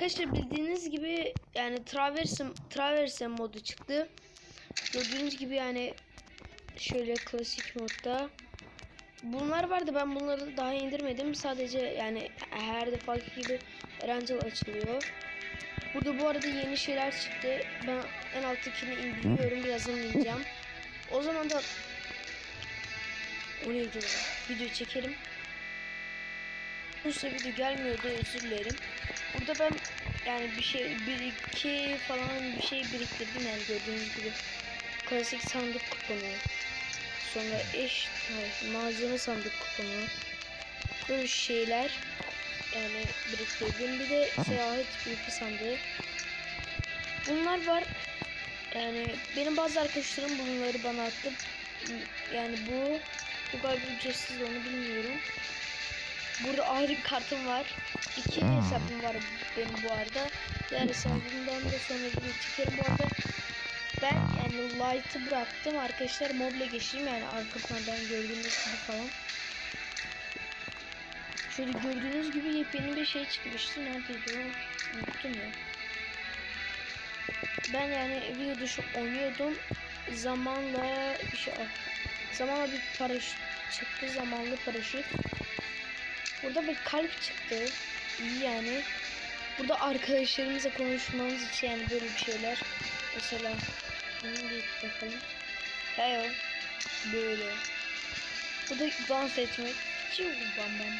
Arkadaşlar bildiğiniz gibi yani Traverse Traverse modu çıktı. Gördüğünüz gibi yani şöyle klasik modda. Bunlar vardı ben bunları daha indirmedim. Sadece yani her defaki gibi Erangel açılıyor. Burada bu arada yeni şeyler çıktı. Ben en alttakini indiriyorum. Birazdan ineceğim. O zaman da o neydi lan? Video çekerim. Uzun video gelmiyordu özür dilerim. Burada ben yani bir şey bir iki falan bir şey biriktirdim yani gördüğünüz gibi. Klasik sandık kuponu. Sonra eş hayır, malzeme sandık kuponu. Böyle şeyler yani biriktirdim. Bir de seyahat bilgi sandığı. Bunlar var. Yani benim bazı arkadaşlarım bunları bana attı. Yani bu bu galiba ücretsiz onu bilmiyorum. Burada ayrı bir kartım var. İki hesabım var benim bu arada. Diğer hesabımdan da sonra bir çekerim bu arada. Ben yani light'ı bıraktım arkadaşlar mobile geçeyim yani arka plandan gördüğünüz gibi falan. Şöyle gördüğünüz gibi yepyeni bir şey çıkmıştı. Neredeydi o? Unuttum ya. Ben yani video dışı oynuyordum. Zamanla bir şey zamanla bir paraşüt çıktı. Zamanlı paraşüt. Burada bir kalp çıktı. İyi yani. Burada arkadaşlarımızla konuşmamız için yani böyle şeyler. Mesela bunu bir bakalım. Hello. Böyle. Bu da dans etmek. Çok bam bam.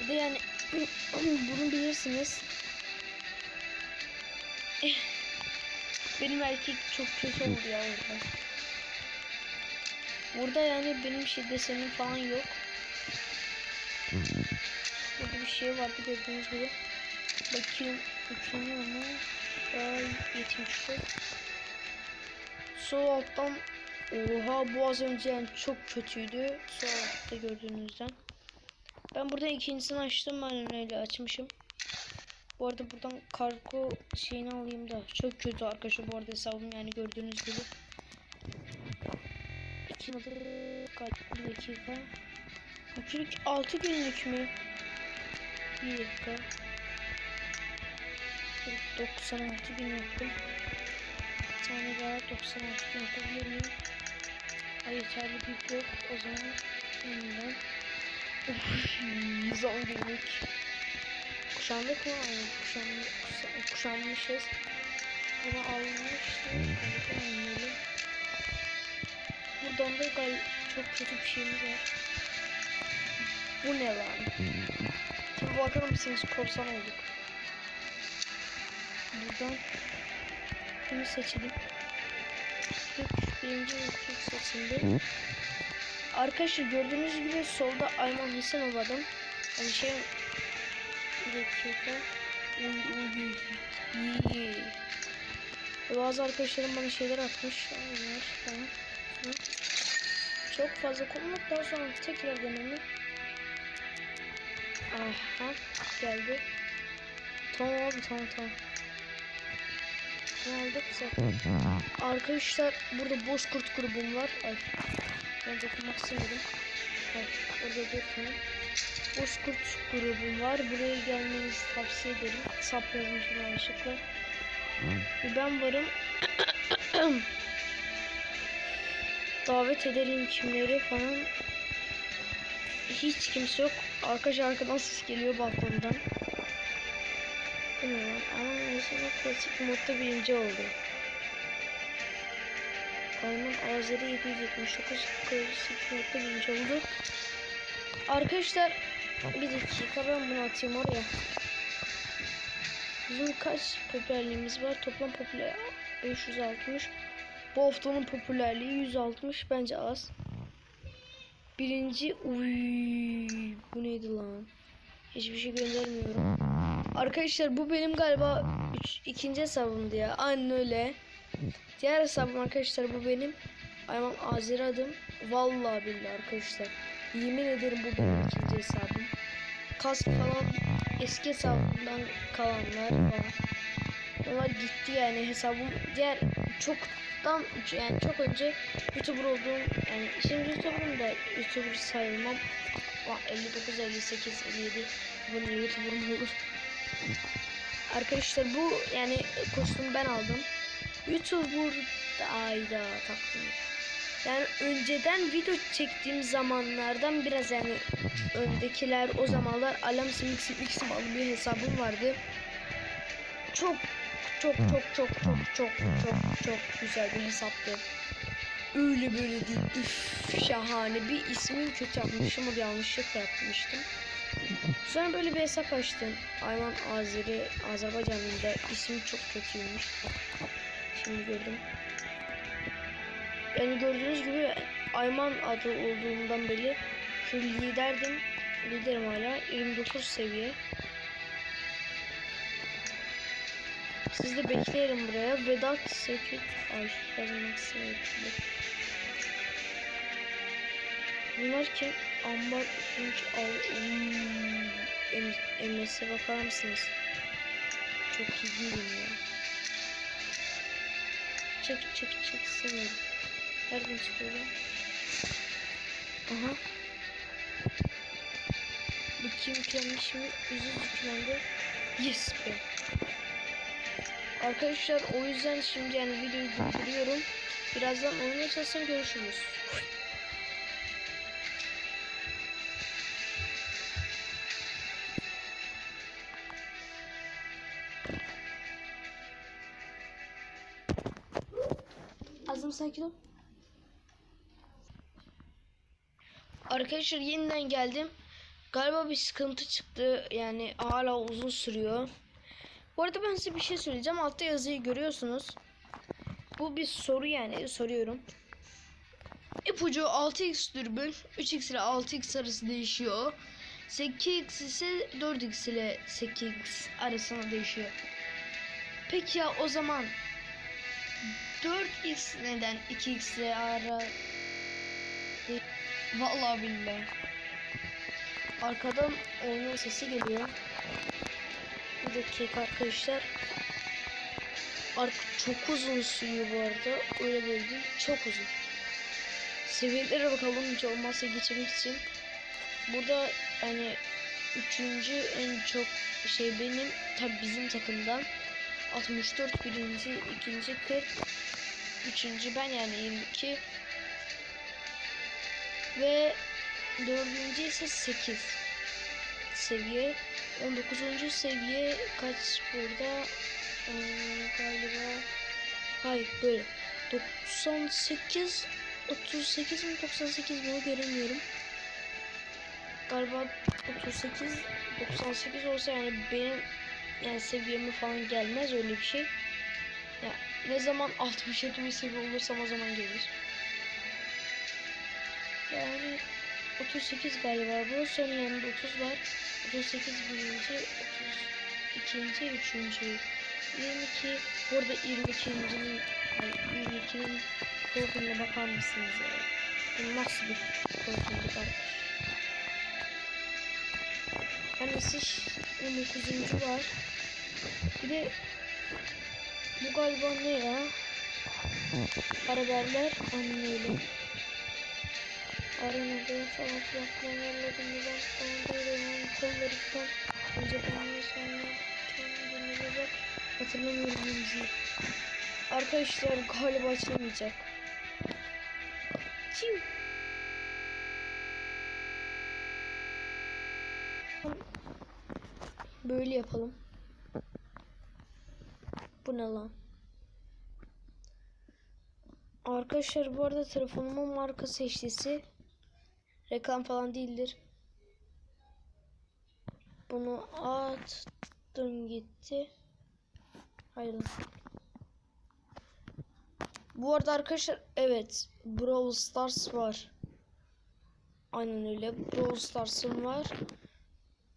Bu da yani bunu bilirsiniz. Benim erkek çok kötü oldu ya orada. Burada yani benim şey desenim falan yok. Burada bir şey vardı gördüğünüz gibi. Bakayım uçuyor mu? Daha 74. Sol alttan Oha bu az önce yani çok kötüydü. Sol altta gördüğünüzden. Ben buradan ikincisini açtım. Ben öyle açmışım. Bu arada buradan kargo şeyini alayım da. Çok kötü arkadaşlar bu arada hesabım yani gördüğünüz gibi. İki kaç bir dakika. Üçlük 6 günlük mü? Bir dakika. 96 gün yaptım. Bir tane daha 96 gün yapabilir miyim? Ay yeterli bir yok. O zaman yeniden. Uf, 110 günlük. Kuşandık mı? Aynen kuşanmış, kuşa- kuşanmışız. Bunu almıştım. Hadi oynayalım. Buradan da gal çok kötü bir şeyimiz var. Bu ne lan? Şimdi bakar mısınız korsan olduk. Buradan bunu seçelim. Birinci ilk seçildi. Arkadaşlar gördüğünüz gibi solda Ayman Hasanov adam. Yani şey bir dakika. Uy uy uy. İyi. Ve Bazı arkadaşlarım bana şeyler atmış. Onlar. Çok fazla kullandıktan sonra tekrar denemem. Aha geldi. Tamam abi tamam tamam. Ne zaten. Arkadaşlar burada Bozkurt grubum var. Ay. Ben dokunmak istemedim. Ay. Orada dört tane. Bozkurt grubum var. Buraya gelmenizi tavsiye ederim. Sap yazmışım yanlışlıkla. Ben varım. Davet edelim kimleri falan. Hiç kimse yok. Arkadaş arkadan ses geliyor balkondan. Bilmiyorum ama mesela klasik modda birinci oldu. Ayman Azeri 779 klasik modda birinci oldu. Arkadaşlar bir dakika ben bunu atayım oraya. Bizim kaç popülerliğimiz var? Toplam popüler 560. Bu haftanın popülerliği 160 bence az. Birinci uy bu neydi lan? Hiçbir şey göndermiyorum. Arkadaşlar bu benim galiba üç, ikinci hesabımdı ya. Aynen öyle. Diğer hesabım arkadaşlar bu benim. Ayman Azeri adım. Vallahi billahi arkadaşlar. Yemin ederim bu benim ikinci hesabım. Kask falan eski hesabımdan kalanlar falan. Onlar gitti yani hesabım diğer çoktan yani çok önce YouTuber olduğum yani şimdi YouTuber'ım da YouTuber sayılmam. Vah, 59, 58, 57 bunu YouTuber mu olur? Arkadaşlar bu yani kostümü ben aldım. YouTuber ayda taktım. Yani önceden video çektiğim zamanlardan biraz yani öndekiler o zamanlar Alam Simix Simix adlı bir hesabım vardı. Çok çok çok çok çok çok çok çok güzel bir hesaptı. Öyle böyle değil. Üf, şahane. Bir ismini kötü yapmışım. O yanlışlıkla yapmıştım. Sonra böyle bir hesap açtım. Ayman Azeri, Azerbaycanlı'da ismi çok kötüymüş. Şimdi gördüm. Yani gördüğünüz gibi Ayman adı olduğundan beri şu liderdim. Liderim hala. 29 seviye. Siz de beklerim buraya. Vedat Sekit. Ay yazmak istemedim. Bunlar kim? Ambar Tunç Al... Hmm. MS'e bakar mısınız? Çok iyi değilim ya. Çek çek çek istemiyorum. Nereden çıkıyor ya? Aha. Bu kim yüklenmiş mi? Yüzü yüklendi. Yes be. Arkadaşlar o yüzden şimdi yani videoyu durduruyorum. Birazdan oyun açılsın görüşürüz. Azım sakin ol. Arkadaşlar yeniden geldim. Galiba bir sıkıntı çıktı. Yani hala uzun sürüyor. Bu arada ben size bir şey söyleyeceğim. Altta yazıyı görüyorsunuz. Bu bir soru yani. Soruyorum. İpucu 6x dürbün. 3x ile 6x arası değişiyor. 8x ise 4x ile 8x arasında değişiyor. Peki ya o zaman 4x neden 2x ile ara Vallahi billahi. Arkadan oyunun sesi geliyor. Bir arkadaşlar. Arka çok uzun sürüyor bu arada. Öyle böyle değil. Çok uzun. Seviyelere bakalım hiç olmazsa geçmek için. Burada hani üçüncü en çok şey benim tabi bizim takımdan 64 birinci ikinci 40 üçüncü ben yani 22 ve dördüncü ise 8 seviye? 19. seviye kaç burada? Ee, galiba hayır böyle. 98 38 mi 98 mi? Göremiyorum. Galiba 38 98 olsa yani benim yani seviyeme falan gelmez öyle bir şey. Ya ne zaman 67 bir seviye olursam o zaman gelir. Yani 38 galiba bu. Son yanında 30 var. 38 birinci, 30 ikinci, üçüncü. 22 burada 22'nin 22'nin profiline bakar mısınız ya? Bu nasıl bir profildi kardeş? Yani siz 19. var. Bir de bu galiba ne ya? Haberler anlayalım. Arenada falan filan neden falan böyle kolları falan önce ben sonra kendini bak hatırlamıyorum müziği. Arkadaşlar galiba açılamayacak. Çiu. Böyle yapalım. Bu ne lan? Arkadaşlar bu arada telefonumun markası HTC. Reklam falan değildir. Bunu attım gitti. Hayır. Bu arada arkadaşlar evet Brawl Stars var. Aynen öyle. Brawl Stars'ım var.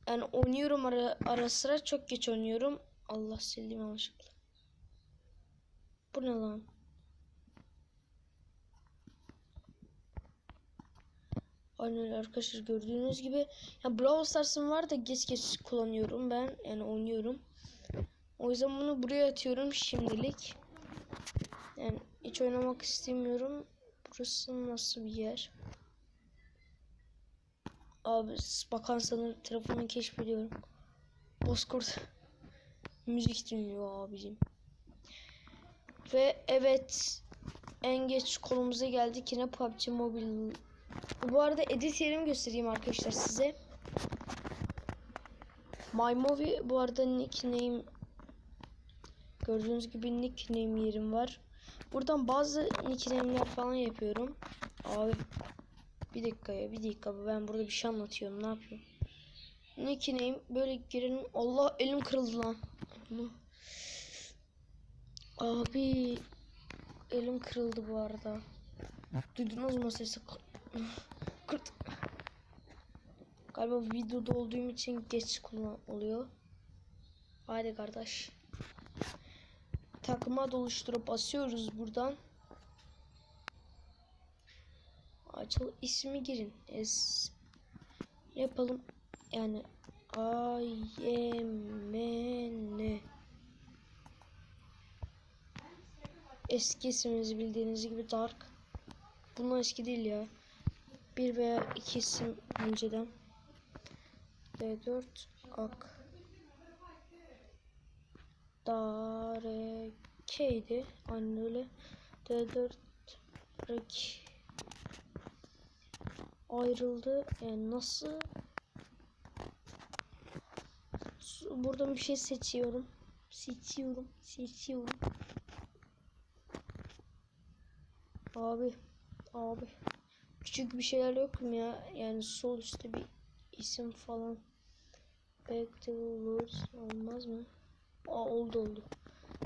Yani oynuyorum ara, ara sıra çok geç oynuyorum. Allah sildim yanlışlıkla. Bu ne lan? Aynen arkadaşlar gördüğünüz gibi ya Brawl Stars'ım var da geç geç kullanıyorum ben yani oynuyorum. O yüzden bunu buraya atıyorum şimdilik. Yani hiç oynamak istemiyorum. Burası nasıl bir yer? Abi bakan sanır telefonunu keşfediyorum. Bozkurt müzik dinliyor abicim. Ve evet en geç konumuza geldik yine PUBG Mobile. Bu arada edit yerimi göstereyim arkadaşlar size. My Movie bu arada nickname gördüğünüz gibi nickname yerim var. Buradan bazı nickname'ler falan yapıyorum. Abi bir dakika ya bir dakika ben burada bir şey anlatıyorum ne yapıyorum? Nickname böyle girelim. Allah elim kırıldı lan. Abi elim kırıldı bu arada. Duydunuz mu sesi? Kırt. Galiba videoda olduğum için geç kullan oluyor. Haydi kardeş. Takıma doluşturup basıyoruz buradan. Açıl ismi girin. Es yapalım? Yani AYMN Eski ismimiz bildiğiniz gibi Dark. Bunlar eski değil ya. Bir veya iki isim önceden. D4 Ak Dareke'ydi. Aynen öyle. D4 Rek ayrıldı. Yani nasıl? Su- Buradan bir şey seçiyorum. Seçiyorum. Seçiyorum. Abi. Abi. Küçük bir şeyler yok mu ya? Yani sol üstte bir isim falan. Back to Woods olmaz mı? Aa oldu oldu.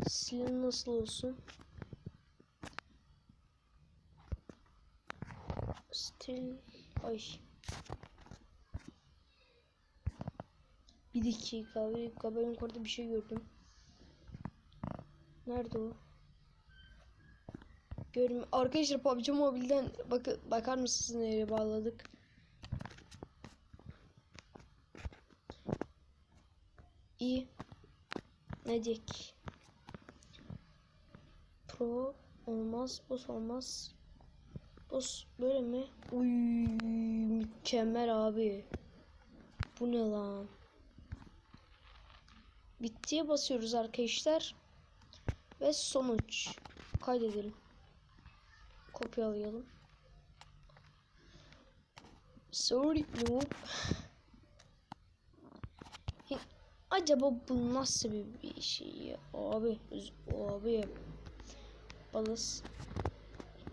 Silin nasıl olsun? Still ay. Bir dakika, bir dakika. Ben yukarıda bir şey gördüm. Nerede o? Görüm. Arkadaşlar PUBG Mobile'den bak bakar mısınız nereye bağladık? İyi. Ne diyek? Pro olmaz, boss olmaz. Boss böyle mi? Uy mükemmel abi. Bu ne lan? Bittiye basıyoruz arkadaşlar. Ve sonuç. Kaydedelim. Kopyalayalım. Sorry noob. Acaba bu nasıl bir, bir şey ya? Abi, abi. Balıs.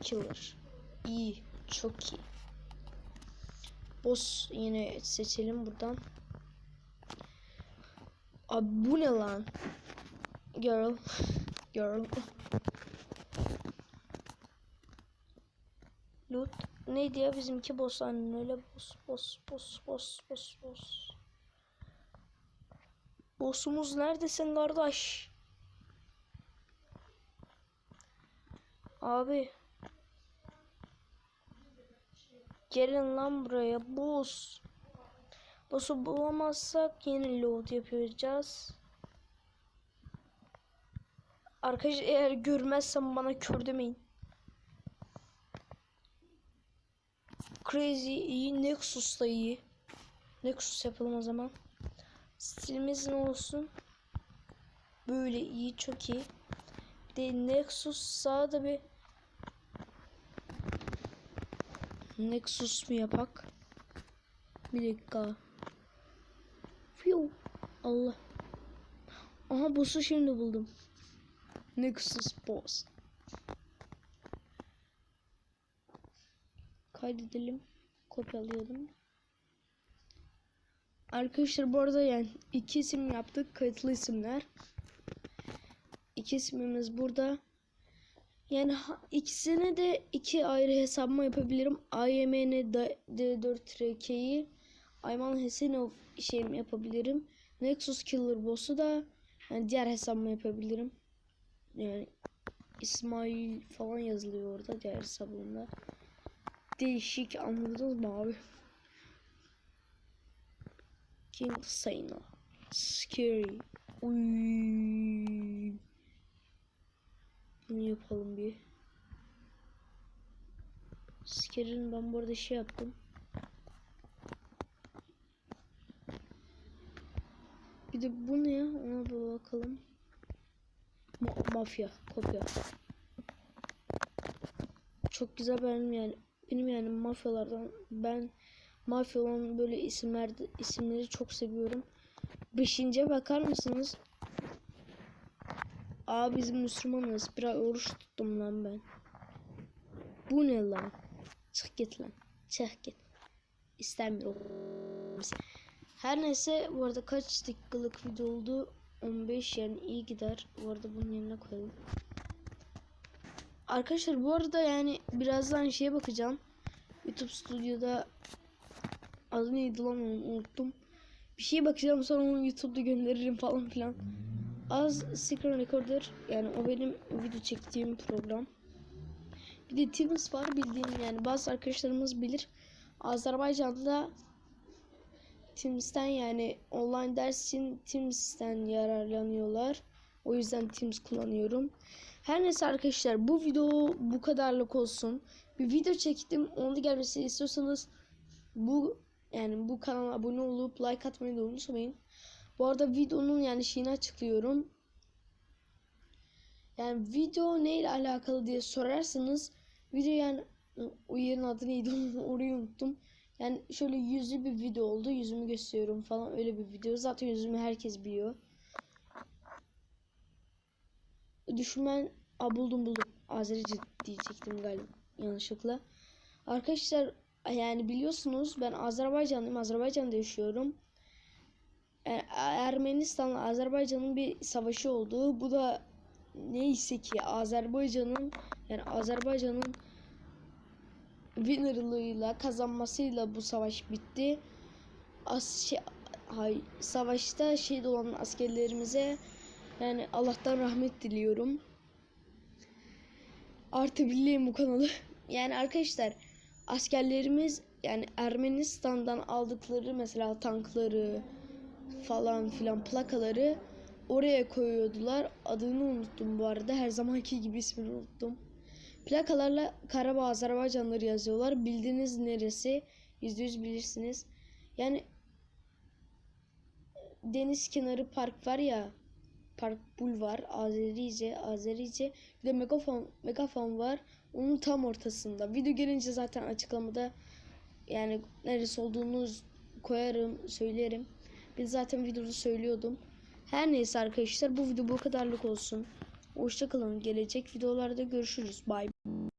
Killer. İyi. Çok iyi. Boss yine seçelim buradan. Abi bu ne lan? Girl. Girl. Neydi ya bizimki boss annen öyle boss boss boss boss boss boss. Boss'umuz neredesin kardeş? Abi. Gelin lan buraya boss. Boss'u bulamazsak yeni load yapacağız. Arkadaşlar eğer görmezsem bana kör demeyin. Crazy iyi, Nexus da iyi. Nexus yapalım o zaman. Stilimiz ne olsun? Böyle iyi, çok iyi. De Nexus sağda bir Nexus mu yapak? Bir dakika. Fiu. Allah. Aha boss'u şimdi buldum. Nexus boss. Kaydedelim. Kopyalayalım. Arkadaşlar bu arada yani iki isim yaptık. Kayıtlı isimler. İki ismimiz burada. Yani ikisine de iki ayrı hesabıma yapabilirim. IMN D4RK'yi Ayman Hesenov şeyim yapabilirim. Nexus Killer Boss'u da yani diğer hesabıma yapabilirim. Yani İsmail falan yazılıyor orada diğer hesabımda değişik anladınız mı abi? King Sena. Scary. Uy. Bunu yapalım bir. Scary'nin ben bu arada şey yaptım. Bir de bu ne? Ona da bakalım. Ma mafya. Kopya. Çok güzel benim yani benim yani mafyalardan ben mafya olan böyle isimler isimleri çok seviyorum. Beşinci bakar mısınız? Aa biz Müslümanız. Biraz oruç tuttum lan ben. Bu ne lan? Çık git lan. Çık git. İstemiyorum. Her neyse bu arada kaç dakikalık video oldu? 15 yani iyi gider. Bu arada bunun yerine koyalım. Arkadaşlar bu arada yani birazdan şeye bakacağım. YouTube stüdyoda adı neydi lan unuttum. Bir şeye bakacağım sonra onu YouTube'da gönderirim falan filan. Az Screen Recorder yani o benim video çektiğim program. Bir de Teams var bildiğim yani bazı arkadaşlarımız bilir. Azerbaycan'da Teams'ten yani online ders için Teams'ten yararlanıyorlar. O yüzden Teams kullanıyorum. Her neyse arkadaşlar bu video bu kadarlık olsun. Bir video çektim. Onu da gelmesini istiyorsanız bu yani bu kanala abone olup like atmayı da unutmayın. Bu arada videonun yani şeyini açıklıyorum. Yani video neyle alakalı diye sorarsanız video yani o yerin adı neydi orayı unuttum. Yani şöyle yüzlü bir video oldu. Yüzümü gösteriyorum falan öyle bir video. Zaten yüzümü herkes biliyor. Düşman Aa, buldum buldum. Azerice diyecektim galiba yanlışlıkla. Arkadaşlar yani biliyorsunuz ben Azerbaycanlıyım. Azerbaycan'da yaşıyorum. Yani Ermenistan'la Azerbaycan'ın bir savaşı oldu. Bu da neyse ki Azerbaycan'ın yani Azerbaycan'ın winnerlığıyla kazanmasıyla bu savaş bitti. As şey, hay, savaşta şehit olan askerlerimize yani Allah'tan rahmet diliyorum. Artı bileyim bu kanalı. Yani arkadaşlar askerlerimiz yani Ermenistan'dan aldıkları mesela tankları falan filan plakaları oraya koyuyordular. Adını unuttum bu arada. Her zamanki gibi ismini unuttum. Plakalarla Karabağ Azerbaycanları yazıyorlar. Bildiğiniz neresi? Yüzde yüz bilirsiniz. Yani deniz kenarı park var ya Park Bulvar, Azerice, Azerice bir de megafon, megafon var. Onun tam ortasında. Video gelince zaten açıklamada yani neresi olduğunu koyarım, söylerim. Ben zaten videoda söylüyordum. Her neyse arkadaşlar bu video bu kadarlık olsun. Hoşçakalın. Gelecek videolarda görüşürüz. Bye.